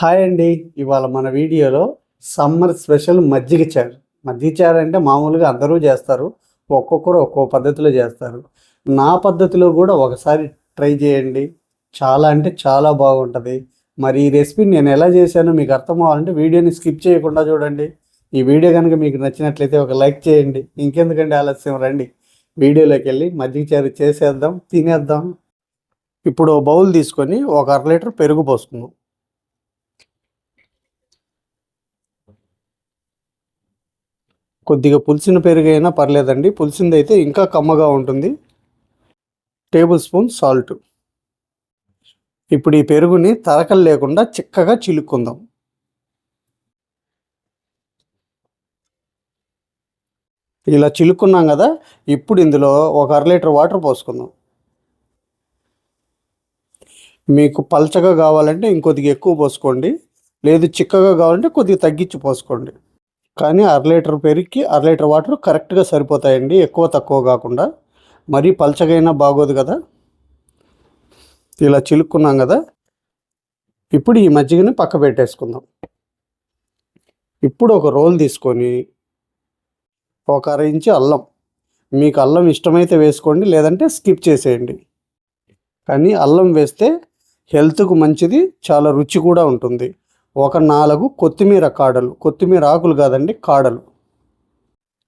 Hi అండి. ఇవాళ మన వీడియోలో సమ్మర్ స్పెషల్ మజ్జిగ చారు. మజ్జిగ చారు అంటే మామూలుగా అందరూ చేస్తారు ఒక్కొక్కరు ఒక్కో పద్ధతిలో చేస్తారు. నా పద్ధతిలో కూడా ఒకసారి ట్రై చేయండి. చాలా అంటే చాలా బాగుంటుంది. మరి ఈ రెసిపీని నేను ఎలా చేశానో మీకు అర్థం అవ్వాలంటే వీడియోని స్కిప్ చేయకుండా చూడండి. ఈ వీడియో కనుక మీకు నచ్చినట్లయితే ఒక లైక్ చేయండి. ఇంకెందుకంటే ఆలస్యం రండి. వీడియోలోకి వెళ్ళి మజ్జిగ చారు చేసేద్దాం తినేద్దాం. ఇప్పుడు బౌల్ తీసుకొని ఒక అర లీటర్ పెరుగు పోసుకుందాం. కొద్దిగా పులిసిన పెరుగు అయినా పర్లేదండి. పులిసింది అయితే ఇంకా కమ్మగా ఉంటుంది. Tablespoon salt. ఇప్పుడు ఈ పెరుగుని తరకలు లేకుండా చిక్కగా చిలుక్కుందాం. ఇలా చిలుక్కున్నాం కదా ఇప్పుడు ఇందులో ఒక అర లీటర్ వాటర్ పోసుకుందాం. మీకు పల్చగా కావాలంటే ఇంకొద్దిగా ఎక్కువ పోసుకోండి. లేదు చిక్కగా కావాలంటే కొద్దిగా తగ్గించి పోసుకోండి. కానీ అర లీటర్ పెరిగి అర లీటర్ వాటర్ కరెక్ట్గా సరిపోతాయండి ఎక్కువ తక్కువ కాకుండా. మరీ పల్చగైనా బాగోదు కదా. ఇలా చిలుక్కున్నాం కదా. ఇప్పుడు ఈ మజ్జిగని పక్క పెట్టేసుకుందాం. ఇప్పుడు ఒక రోల్ తీసుకొని ఒక అర ఇంచు అల్లం. మీకు అల్లం ఇష్టమైతే వేసుకోండి లేదంటే స్కిప్ చేసేయండి. కానీ అల్లం వేస్తే హెల్త్కు మంచిది చాలా రుచి కూడా ఉంటుంది. ఒక నాలుగు కొత్తిమీర కాడలు. కొత్తిమీర ఆకులు కాదండి కాడలు.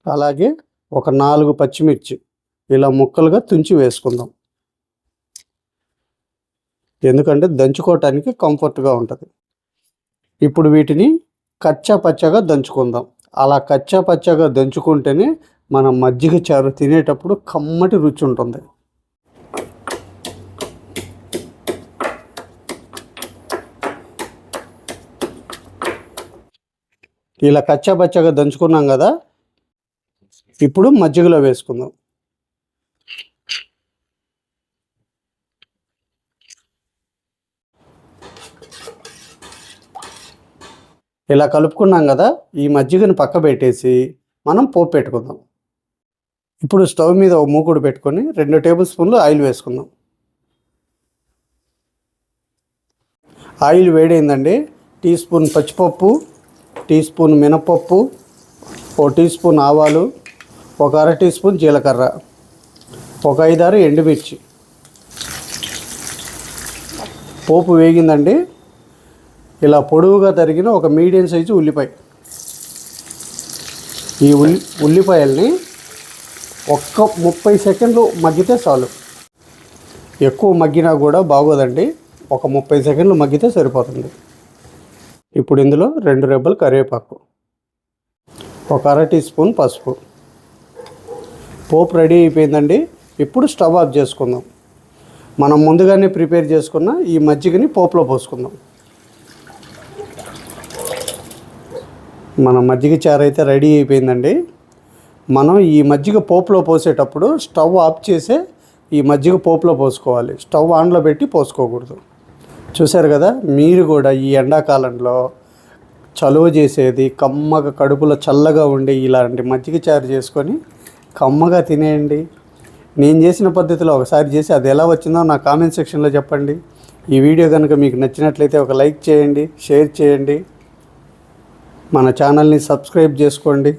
అలాగే ఒక నాలుగు పచ్చిమిర్చి. ఇలా ముక్కలుగా తుంచి వేసుకుందాం. ఎందుకంటే దంచుకోవటానికి కంఫర్ట్గా ఉంటుంది. ఇప్పుడు వీటిని కచ్చా పచ్చగా దంచుకుందాం. అలా కచ్చా పచ్చగా దంచుకుంటేనే మన మజ్జిగ చారు తినేటప్పుడు కమ్మటి రుచి ఉంటుంది. ఇలా కచ్చాపచ్చగా దంచుకున్నాం కదా ఇప్పుడు మజ్జిగలో వేసుకుందాం. ఇలా కలుపుకున్నాం కదా ఈ మజ్జిగని పక్క పెట్టేసి మనం పోపు పెట్టుకుందాం. ఇప్పుడు స్టవ్ మీద ఒక మూకుడు పెట్టుకొని రెండు టేబుల్ స్పూన్లు ఆయిల్ వేసుకుందాం. ఆయిల్ వేడైందండి టీ స్పూన్ పచ్చిపప్పు టీ స్పూన్ మినపప్పు ఒక టీ స్పూన్ ఆవాలు ఒక అర టీ స్పూన్ జీలకర్ర ఒక ఐదారు ఎండుమిర్చి. పోపు వేగిందండి. ఇలా పొడవుగా తరిగిన ఒక మీడియం సైజు ఉల్లిపాయ. ఈ ఉల్లి ఉల్లిపాయల్ని ఒక్క ముప్పై సెకండ్లు మగ్గితే చాలు. ఎక్కువ మగ్గినా కూడా బాగోదండి. ఒక ముప్పై సెకండ్లు మగ్గితే సరిపోతుంది. ఇప్పుడు ఇందులో రెండు రెబ్బలు కరివేపాకు. ఒక అర టీ స్పూన్ పసుపు. పోపు రెడీ అయిపోయిందండి. ఇప్పుడు స్టవ్ ఆఫ్ చేసుకుందాం. మనం ముందుగానే ప్రిపేర్ చేసుకున్న ఈ మజ్జిగని పోపులో పోసుకుందాం. మన మజ్జిగ చారు అయితే రెడీ అయిపోయిందండి. మనం ఈ మజ్జిగ పోపులో పోసేటప్పుడు స్టవ్ ఆఫ్ చేసే ఈ మజ్జిగ పోపులో పోసుకోవాలి. స్టవ్ ఆన్లో పెట్టి పోసుకోకూడదు. చూశారు కదా? మీరు కూడా ఈ ఎండాకాలంలో చలువ చేసేది కమ్మగా కడుపులో చల్లగా ఉండి ఇలాంటి మజ్జిగ చారు చేసుకొని కమ్మగా తినేయండి. నేను చేసిన పద్ధతిలో ఒకసారి చేసి అది ఎలా వచ్చిందో నా కామెంట్ సెక్షన్లో చెప్పండి. ఈ వీడియో కనుక మీకు నచ్చినట్లయితే ఒక లైక్ చేయండి షేర్ చేయండి. మన ఛానల్ని సబ్స్క్రైబ్ చేసుకోండి.